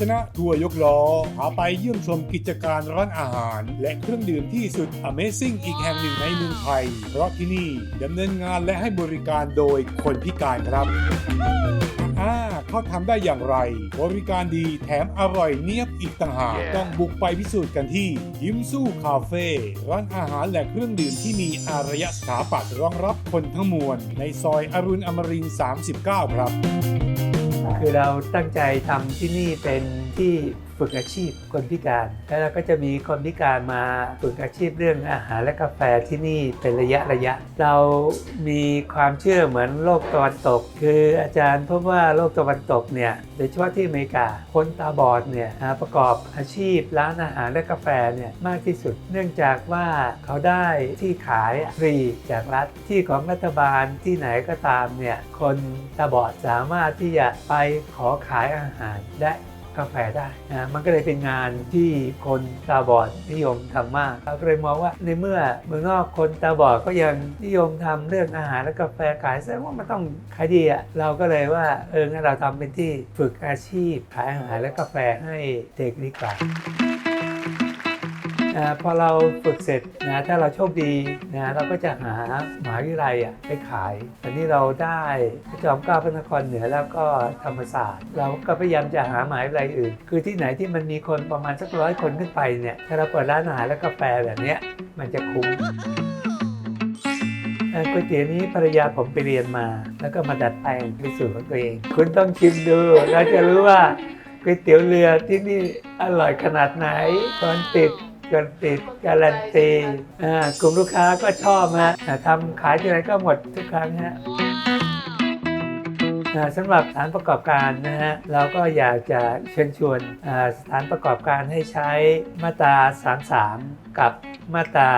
ชนะทัวร์ยกล้อพาไปเยี่ยมชมกิจการร้านอาหาร และเครื่องดื่มที่สุด Amazing อีกแห่งหนึ่งในเมืองไทย เพราะที่นี่ดำเนินงานและให้บริการโดยคนพิการครับอ่าเขาทำได้อย่างไร บริการดีแถมอร่อยเนียบอีกต่างหาก ต้องบุกไปพิสูจน์กันที่ ยิ้มสู้คาเฟ่ร้านอาหารและเครื่องดื่มที่มีอารยสถาปัตย์รองรับคนทั้งมวล ในซอยอรุณอมรินทร์39 ครับ คือเราตั้งใจทำที่นี่เป็นที่ ฝึกอาชีพคนพิการ แล้วเราก็จะมีคนพิการมาฝึกอาชีพเรื่องอาหารและกาแฟที่นี่เป็นระยะระยะ เรามีความเชื่อเหมือนโลกตะวันตก คืออาจารย์พบว่าโลกตะวันตกเนี่ยโดยเฉพาะที่อเมริกาคนตาบอดเนี่ยประกอบอาชีพร้านอาหารและกาแฟเนี่ยมากที่สุด เนื่องจากว่าเขาได้ที่ขายฟรีจากรัฐที่ของรัฐบาลที่ไหนก็ตามเนี่ยคนตาบอดสามารถที่จะไปขอขายอาหารและ กาแฟได้นะมันก็เลยเป็นงานที่คนตาบอดนิยมทำมากเราเลยมองว่าในเมื่อเมืองนอกคนตาบอดก็ยังนิยมทำเรื่องอาหารและกาแฟขายแสดงว่ามันต้องขายดีอะเราก็เลยว่าเอองั้นเราทำเป็นที่ฝึกอาชีพขายอาหารและกาแฟให้เด็กดีกว่า อ่าพอเราฝึกเสร็จนะถ้าเราโชคดีนะเราก็จะหามหาวิทยาลัยอะไปขายตอนนี้เราได้พระจอมเกล้าพระนครเหนือแล้วก็ธรรมศาสตร์ เราก็พยายามจะหาหมหาวิทยาลัยอื่น คือที่ไหนที่มันมีคนประมาณสักร้อยคนขึ้นไปเนี่ยถ้าเราเปิดร้านอาหารและกาแฟแบบเนี้ยมันจะคุ้มก๋วยเตี๋ยวนี้ภรรยาผมไปเรียนมา แล้วก็มาดัดแปลงเป็นสูตรของตัวเอง คุณต้องชิมดูแล้วจะรู้ว่าก๋วยเตี๋ยวเรือที่นี่อร่อยขนาดไหนตอนติด กันติดการันตีอ่ากลุ่มลูกค้าก็ชอบนะอ่าทำขายที่ไหนก็หมดทุกครั้งฮะอ่าสำหรับสถานประกอบการนะฮะเราก็อยากจะเชิญชวนอ่าสถานประกอบการให้ใช้มาตรา 33 กับ มาตรา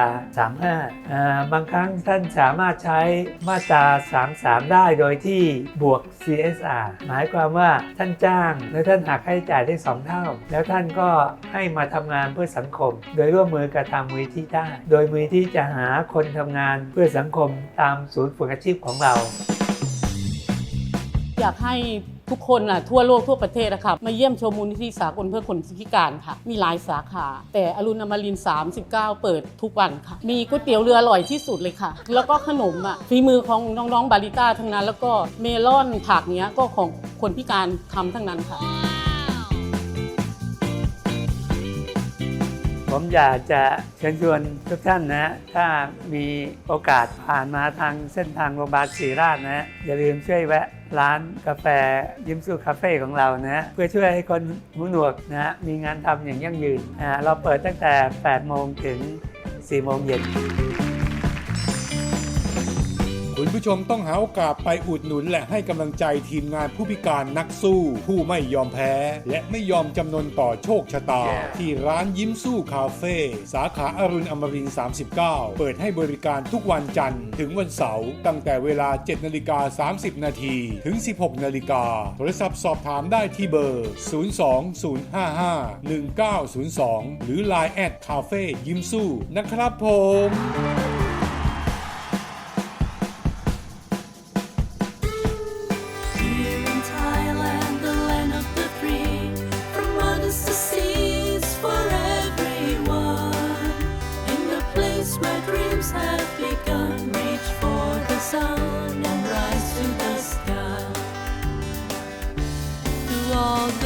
35อ่าบางครั้งท่านสามารถใช้มาตรา 33 ได้โดยที่บวก CSR หมายความว่าท่านจ้าง แล้วท่านหักค่าใช้จ่ายได้ 2 เท่า แล้วท่านก็ให้มาทำงานเพื่อสังคม โดยร่วมมือกับทางมูลที่ได้ โดยมูลที่จะหาคนทำงานเพื่อสังคมตามศูนย์ฝึกอาชีพของเรา อยากให้ ทุกคนน่ะทั่วโลกทั่วประเทศนะครับมาเยี่ยมชมมูลนิธิสากลเพื่อคนพิการค่ะ มีหลายสาขา แต่อรุณอมรินทร์39 เปิดทุกวันค่ะ มีก๋วยเตี๋ยวเรืออร่อยที่สุดเลยค่ะ แล้วก็ขนมอะฝีมือของน้องๆบาริต้าทั้งนั้น แล้วก็เมลอนผักเนี้ยก็ของคนพิการทำทั้งนั้นค่ะ ผมอยากจะเชิญชวนทุกท่านนะ ถ้ามีโอกาสผ่านมาทางเส้นทางโรงพยาบาลศรีราชนะ อย่าลืมช่วยแวะร้านกาแฟยิ้มสู้คาเฟ่ของเรานะ เพื่อช่วยให้คนหูหนวกนะมีงานทำอย่างยั่งยืน เราเปิดตั้งแต่ 8 โมงถึง 4 โมงเย็น คุณผู้ชมต้องหาโอกาสไปอุดหนุนและให้กำลังใจทีมงานผู้พิการนักสู้ ผู้ไม่ยอมแพ้ และไม่ยอมจำนนต่อโชคชะตาที่ร้านยิ้มสู้คาเฟ่สาขาอรุณอมรินทร์39 เปิดให้บริการทุกวันจันทร์ ถึงวันเสาร์ตั้งแต่เวลา 7นาฬิกา30 นาทีถึง 16นาฬิกาโทรศัพท์สอบถามได้ที่เบอร์ 020551902 หรือ Line แอดคาเฟ่ยิ้มสู้นะครับผม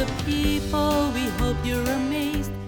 the people, we hope you're amazed.